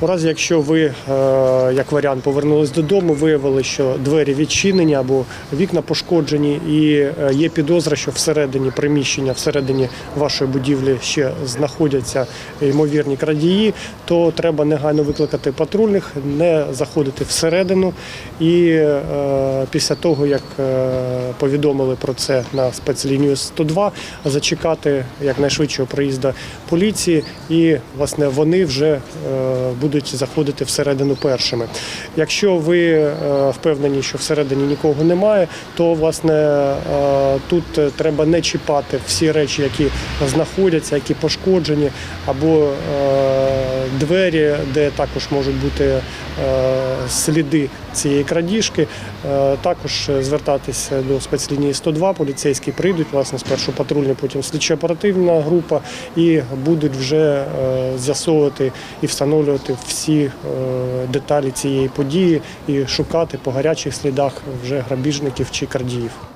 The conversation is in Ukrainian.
У разі, якщо ви, е, як варіант, повернулись додому, виявили, що двері відчинені або вікна пошкоджені, і е, є підозра, що всередині приміщення, всередині вашої будівлі ще знаходяться ймовірні крадії, то треба негайно викликати патрульних, не заходити всередину. І е, після того, як повідомили про це на спецлінію 102, зачекати якнайшвидшого приїзду поліції, і власне вони вже будуть заходити всередину першими. Якщо ви е, впевнені, що всередині нікого немає, то власне е, тут е, треба не чіпати всі речі, які знаходяться, які пошкоджені, або двері, де також можуть бути е, сліди цієї крадіжки. Е, Також звертатися до спецлінії 102, поліцейські прийдуть, власне, спершу патрульні, потім слідчо-оперативна група, і будуть вже е, з'ясовувати і встановлювати всі деталі цієї події і шукати по гарячих слідах вже грабіжників чи крадіїв.